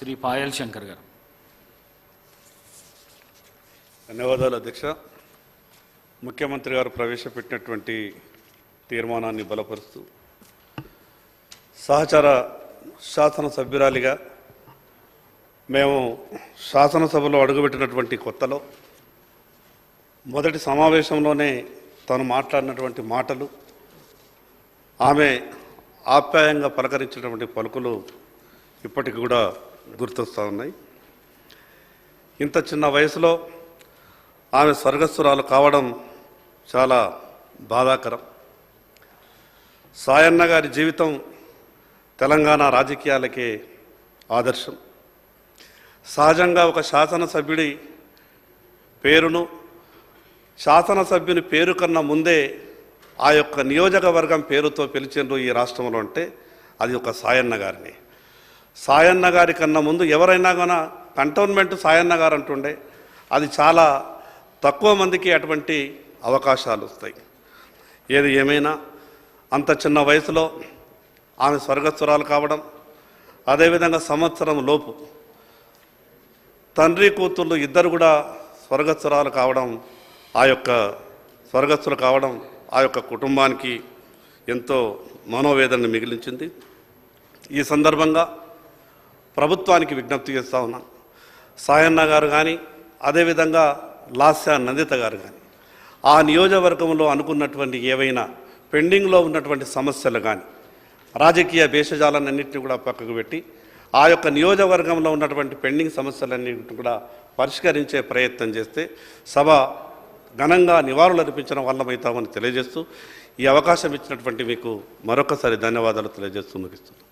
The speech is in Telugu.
శ్రీ పాయల్ శంకర్ గారు. ధన్యవాదాలు అధ్యక్ష. ముఖ్యమంత్రి గారు ప్రవేశపెట్టినటువంటి తీర్మానాన్ని బలపరుస్తూ సహచర శాసనసభ్యురాలిగా మేము శాసనసభలో అడుగుపెట్టినటువంటి కొత్తలో మొదటి సమావేశంలోనే తను మాట్లాడినటువంటి మాటలు ఆమె ఆప్యాయంగా పలకరించినటువంటి పలుకులు ఇప్పటికి కూడా గుర్తొస్తూ ఉన్నాయి. ఇంత చిన్న వయసులో ఆమె స్వర్గస్థురాలు కావడం చాలా బాధాకరం. సాయన్న గారి జీవితం తెలంగాణ రాజకీయాలకే ఆదర్శం. సహజంగా ఒక శాసనసభ్యుడి పేరును శాసనసభ్యుని పేరు కన్నా ముందే ఆ యొక్క నియోజకవర్గం పేరుతో పిలిచిండ్రు ఈ రాష్ట్రంలో అంటే అది ఒక సాయన్న గారిని. సాయన్న గారి కన్నా ముందు ఎవరైనా కూడా కంటోన్మెంట్ సాయన్న గారు అంటుండే అది చాలా తక్కువ మందికి అటువంటి అవకాశాలు వస్తాయి. ఏది ఏమైనా అంత చిన్న వయసులో ఆమె స్వర్గస్వరాలు కావడం అదేవిధంగా సంవత్సరం లోపు తండ్రి కూతుళ్ళు ఇద్దరు కూడా స్వర్గస్వరాలు కావడం ఆ యొక్క స్వర్గస్థులు కావడం ఆ యొక్క కుటుంబానికి ఎంతో మనోవేదనను మిగిలించింది. ఈ సందర్భంగా ప్రభుత్వానికి విజ్ఞప్తి చేస్తూ ఉన్నాం. సాయన్న గారు కానీ అదేవిధంగా లాస్య నందిత గారు కానీ ఆ నియోజకవర్గంలో అనుకున్నటువంటి ఏవైనా పెండింగ్లో ఉన్నటువంటి సమస్యలు కానీ రాజకీయ భేషజాలన్నింటినీ కూడా పక్కకు పెట్టి ఆ యొక్క నియోజకవర్గంలో ఉన్నటువంటి పెండింగ్ సమస్యలన్నింటిని కూడా పరిష్కరించే ప్రయత్నం చేస్తే సభ ఘనంగా నివారణలు అర్పించడం వల్లమవుతామని తెలియజేస్తూ ఈ అవకాశం ఇచ్చినటువంటి మీకు మరొకసారి ధన్యవాదాలు తెలియజేస్తూ ముగిస్తున్నాను.